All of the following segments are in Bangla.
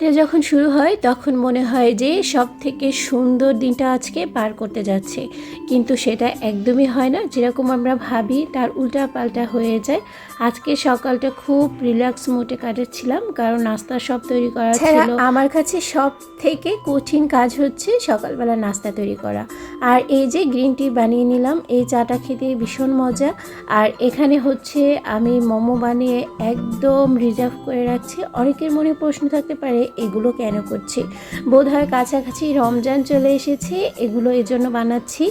এটা যখন শুরু হয় তখন মনে হয় যে সব থেকে সুন্দর দিনটা আজকে পার করতে যাচ্ছে। কিন্তু সেটা একদমই হয় না। যেরকম আমরা ভাবি তার উল্টা পাল্টা হয়ে যায়। আজকে সকালটা খুব রিল্যাক্স মোটে কাটাচ্ছিলাম কারণ নাস্তা সব তৈরি করা ছিল। আমার কাছে সব থেকে কঠিন কাজ হচ্ছে সকালবেলা নাস্তা তৈরি করা। আর এই যে গ্রিন টি বানিয়ে নিলাম এই চাটা খেতে ভীষণ মজা। আর এখানে হচ্ছে আমি মোমো বানিয়ে একদম রিজার্ভ করে রাখছি। অনেকের মনে প্রশ্ন থাকতে পারে এগুলো কেন করছি? বোধ হয় কাছাকাছি রমজান চলে এসেছে, এগুলো এজন্য বানাচ্ছি।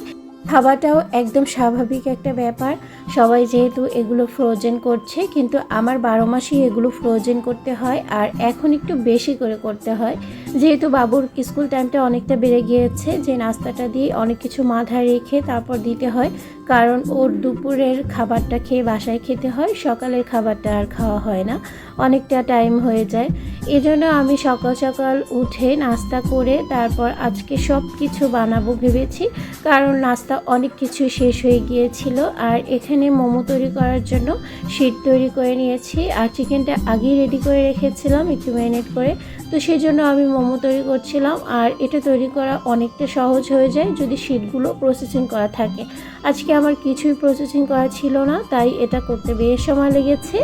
খাওয়াটাও একদম স্বাভাবিক একটা ব্যাপার। সবাই যেহেতু এগুলো ফ্রোজেন করছে, কিন্তু আমার বারো মাসেই এগুলো ফ্রোজেন করতে হয় আর এখন একটু বেশি করে করতে হয়। যেহেতু বাবুর স্কুল টাইমটা অনেকটা বেড়ে গিয়েছে, যে নাস্তাটা দিয়ে অনেক কিছু মাথায় রেখে তারপর দিতে হয় কারণ ওর দুপুরের খাবারটা খেয়ে বাসায় খেতে হয়, সকালের খাবারটা আর খাওয়া হয় না। অনেকটা টাইম হয়ে যায়। এজন্য আমি সকাল সকাল উঠে নাস্তা করে তারপর আজকে সব কিছু বানাবো ভেবেছি। কারণ নাস্তা অনেক কিছু শেষ হয়ে গিয়েছিল। আর এখানে মোমো তৈরি করার জন্য শীট তৈরি করে নিয়েছি। আর চিকেনটা আগেই রেডি করে রেখেছিলাম একটু ম্যারিনেট করে। তো সেই জন্য আমি মোমো তৈরি করছিলাম। আর এটা তৈরি করা অনেকটা সহজ হয়ে যায় যদি শীটগুলো প্রসেসিং করা থাকে। আজকে আমার কিছুই প্রসেসিং করা ছিল না, তাই এটা করতে বেশ সময় লেগেছে।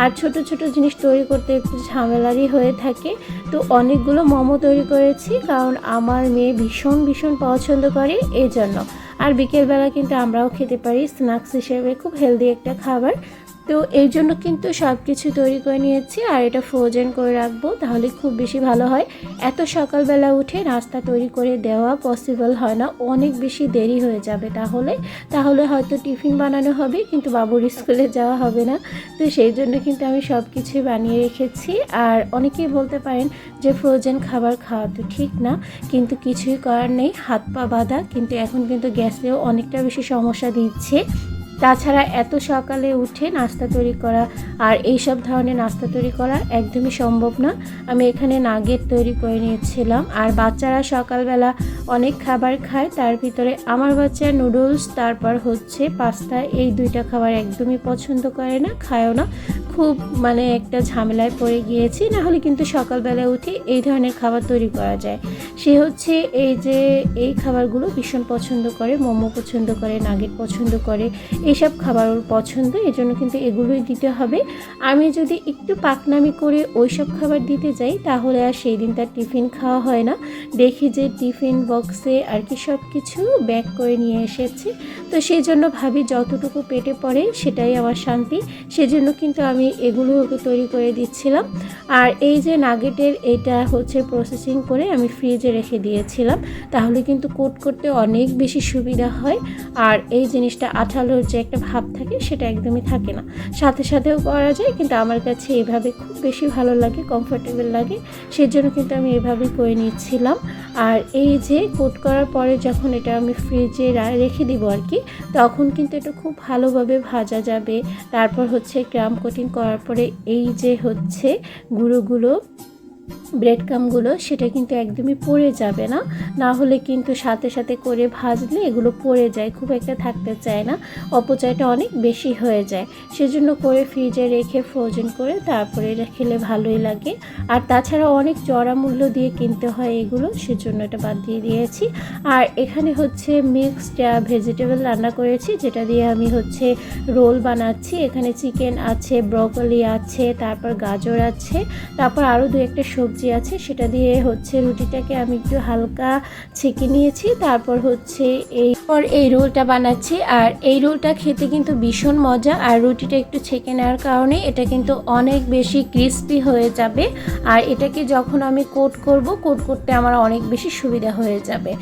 আর ছোট ছোট জিনিস তৈরি করতে একটু ঝামেলারই হয়ে থাকে। তো অনেকগুলো মোমো তৈরি করেছি, কারণ আমার মেয়ে ভীষণ ভীষণ পছন্দ করে এই জন্য আর বিকেলবেলা কিন্তু আমরাও খেতে পারি স্ন্যাক্স হিসেবে, খুব হেলদি একটা খাবার। তো এই জন্য কিন্তু সব কিছু তৈরি করে নিয়েছি, আর এটা ফ্রোজেন করে রাখব, তাহলে খুব বেশি ভালো হয়। এত সকালবেলা উঠে নাস্তা তৈরি করে দেওয়া পসিবল হয় না, অনেক বেশি দেরি হয়ে যাবে তাহলে। তাহলে হয়তো টিফিন বানানো হবে, কিন্তু বাবুর স্কুলে যাওয়া হবে না। তো সেই জন্য কিন্তু আমি সব কিছুই বানিয়ে রেখেছি, আর অনেকেই বলতে পারেন যে ফ্রোজেন খাবার খাওয়া তো ঠিক না, কিন্তু কিছুই করার নেই, হাত পা বাঁধা, কিন্তু এখন কিন্তু গ্যাসেও অনেকটা বেশি সমস্যা দিচ্ছে। তাছাড়া এত সকালে উঠে নাস্তা তৈরি করা আর এই সব ধরনের নাস্তা তৈরি করা একদমই সম্ভব না। আমি এখানে নাগেট তৈরি করে নিয়েছিলাম আর বাচ্চারা সকালবেলা অনেক খাবার খায়, তার ভিতরে আমার বাচ্চা নুডলস, তারপর হচ্ছে পাস্তা, এই দুইটা খাবার একদমই পছন্দ করে না, খায়ও না। খুব মানে একটা ঝামেলায় পড়ে গিয়েছি, না হলে কিন্তু সকালবেলা উঠে এই ধরনের খাবার তৈরি করা যায়। সে হচ্ছে এই যে, এই খাবারগুলো ভীষণ পছন্দ করে, মোমো পছন্দ করে, নাগেট পছন্দ করে এইসব খাবার ওর পছন্দ, এজন্য কিন্তু এগুলোই দিতে হবে। আমি যদি একটু পাকনামি করে ওই সব খাবার দিতে যাই, তাহলে আর সেই দিন তার টিফিন খাওয়া হয় না। দেখি যে টিফিন বক্সে আর কি সব কিছু ব্যাক করে নিয়ে এসেছে। তো সেই জন্য ভাবি যতটুকু পেটে পড়ে সেটাই আমার শান্তি। সেজন্য কিন্তু আমি এগুলো ওকে তৈরি করে দিচ্ছিলাম। আর এই যে নাগেটের এটা হচ্ছে প্রসেসিং করে আমি ফ্রিজে রেখে দিয়েছিলাম। তাহলে কিন্তু কোট করতে অনেক বেশি সুবিধা হয়। আর এই জিনিসটা আঠালোর একটা ভাব থাকে সেটা একদমই থাকে না। সাথে সাথেও করা যায়, কিন্তু আমার কাছে এইভাবে খুব বেশি ভালো লাগে কমফোর্টেবল লাগে। সেজন্য কিন্তু আমি এভাবেই করে নিচ্ছিলাম। আর এই যে কোট করার পরে যখন এটা আমি ফ্রিজে রেখে দিব আর কি, তখন কিন্তু এটা খুব ভালোভাবে ভাজা যাবে। তারপর হচ্ছে ক্রাম কোটিং করার পরে এই যে হচ্ছে গুঁড়োগুলো ব্রেড কামগুলো সেটা কিন্তু একদমই পড়ে যাবে না। না হলে কিন্তু সাথে সাথে করে ভাজলে এগুলো পড়ে যায়, খুব একটা থাকতে চায় না, অপচয়টা অনেক বেশি হয়ে যায়। সেজন্য করে ফ্রিজে রেখে ফ্রোজেন করে তারপরে খেলে ভালোই লাগে। আর তাছাড়া অনেক চড়া মূল্য দিয়ে কিনতে হয় এগুলো, সেজন্য এটা বাদ দিয়ে দিয়েছি। আর এখানে হচ্ছে মিক্সড ভেজিটেবল রান্না করেছি, যেটা দিয়ে আমি হচ্ছে রোল বানাচ্ছি। এখানে চিকেন আছে ব্রকলি আছে, তারপর গাজর আছে, তারপর আরও দু একটা সবজি আছে সেটা দিয়ে হচ্ছে রুটিটাকে আমি একটু হালকা ছেঁকে নিয়েছি। তারপর হচ্ছে এই পর এই রোলটা বানাচ্ছি। আর এই রোলটা খেতে কিন্তু ভীষণ মজা। আর রুটিটা একটু ছেঁকে নেওয়ার কারণে এটা কিন্তু অনেক বেশি ক্রিস্পি হয়ে যাবে। আর এটাকে যখন আমি কোট করব, কোট করতে আমার অনেক বেশি সুবিধা হয়ে যাবে।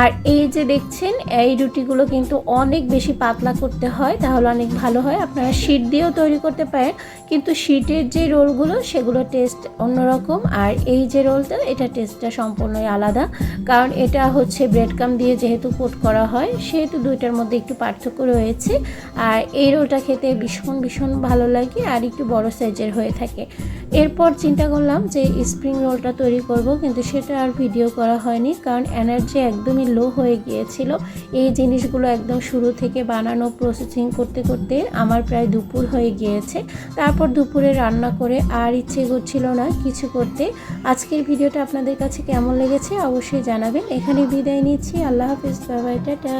আর এই যে দেখছেন, এই রুটিগুলো কিন্তু অনেক বেশি পাতলা করতে হয়, তাহলে অনেক ভালো হয়। আপনারা শীট দিয়েও তৈরি করতে পারেন, কিন্তু শীটের যে রোলগুলো, সেগুলো টেস্ট অন্যরকম। আর এই যে রোলটা, এটা টেস্টটা সম্পূর্ণই আলাদা। কারণ এটা হচ্ছে ব্রেড কাম দিয়ে যেহেতু কোট করা হয়, সেহেতু দুইটার মধ্যে একটু পার্থক্য রয়েছে। আর এই রোলটা খেতে ভীষণ ভীষণ ভালো লাগে আর একটু বড় সাইজের হয়ে থাকে। এরপর চিন্তা করলাম যে স্প্রিং রোলটা তৈরি করব, কিন্তু সেটা আর ভিডিও করা হয়নি, কারণ এনার্জি একদমই লো হয়ে গিয়েছিল। এই জিনিসগুলো একদম শুরু থেকে বানানো প্রসেসিং করতে করতে আমার প্রায় দুপুর হয়ে গিয়েছে। তারপর দুপুরে রান্না করে আর ইচ্ছে করছিল না কিছু করতে। আজকের ভিডিওটা আপনাদের কাছে কেমন লেগেছে অবশ্যই জানাবেন। এখানে বিদায় নিচ্ছি। আল্লাহ হাফিজ বাবাই টাটা।